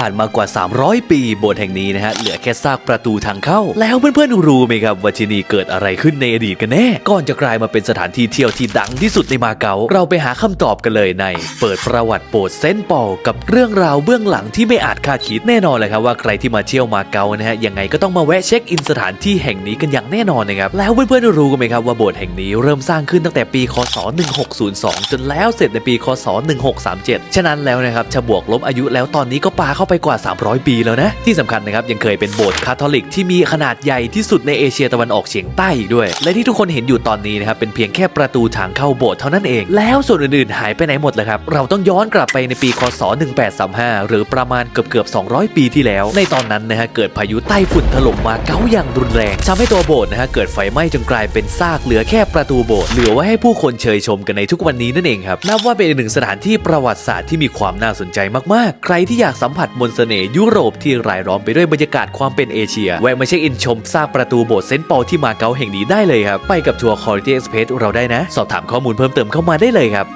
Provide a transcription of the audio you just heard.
ผ่านมากว่า 300 ปีโบสถ์แห่งนี้นะฮะเหลือแค่ซากประตูทางเข้า แล้วเพื่อนๆรู้ไหมครับว่าที่นี่เกิดอะไรขึ้นในอดีตกันแน่ก่อนจะกลายมาเป็นสถานที่เที่ยวที่ดังที่สุดในมาเก๊าเราไปหาคำตอบกันเลยใน เปิดประวัติโบสถ์เซนต์ปอลกับเรื่องราวเบื้องหลังที่ไม่อาจคาดคิดแน่นอนเลยครับว่าใครที่มาเที่ยวมาเก๊านะฮะยังไงก็ต้องมาแวะเช็คอินสถานที่แห่งนี้กันอย่างแน่นอนนะครับแล้วเพื่อนๆรู้กันไหมครับว่าโบสถ์แห่งนี้เริ่มสร้างขึ้นตั้งแต่ปี คศ 1602 จนแล้วเสร็จในปี คศ 1637 ฉะนั้นแล้วนะครับจะบวกลบอายุแล้วตอนนี้ก็ปาเข้าไปกว่า 300 ปีแล้วนะ ที่สำคัญนะครับยังเคยเป็นโบสถ์คาทอลิกที่มีขนาดใหญ่ที่สุดในเอเชียตะวันออกเฉียงใต้อีกด้วย และที่ทุกคนเห็นอยู่ตอนนี้นะครับเป็นเพียงแค่ประตูทางเข้าโบสถ์เท่านั้นเอง แล้วส่วนอื่นๆ หายไปไหนหมดเลยครับเราต้องย้อนกลับไปในปีคศ 1835 หรือประมาณเกือบเกือบ200 ปีที่แล้ว ในตอนนั้นนะฮะเกิดพายุใต้ฝุ่นถล่มมาเก๊าอย่างรุนแรงทำให้ตัวโบสถ์นะฮะเกิดไฟไหม้จนกลายเป็นซากเหลือแค่ประตูโบสถ์เหลือไว้ให้ผู้คนเชยชมกันในทุกวันนี้นั่นเองครับนับว่าเป็นอีกหนึ่งสถานที่ประวัติศาสตร์ที่มีความน่าสนใจมากๆ ใครที่อยากสัมผัสมนสเสน่ห์ยุโรปที่รายล้อมไปด้วยบรรยากาศความเป็นเอเชีย แวะมาเช็คอินชมซากประตูโบสถ์เซนต์ปอลที่มาเก๊าแห่งนี้ได้เลยครับ ไปกับทัวร์ Quality Express เราได้นะ สอบถามข้อมูลเพิ่มเติมเข้ามาได้เลยครับ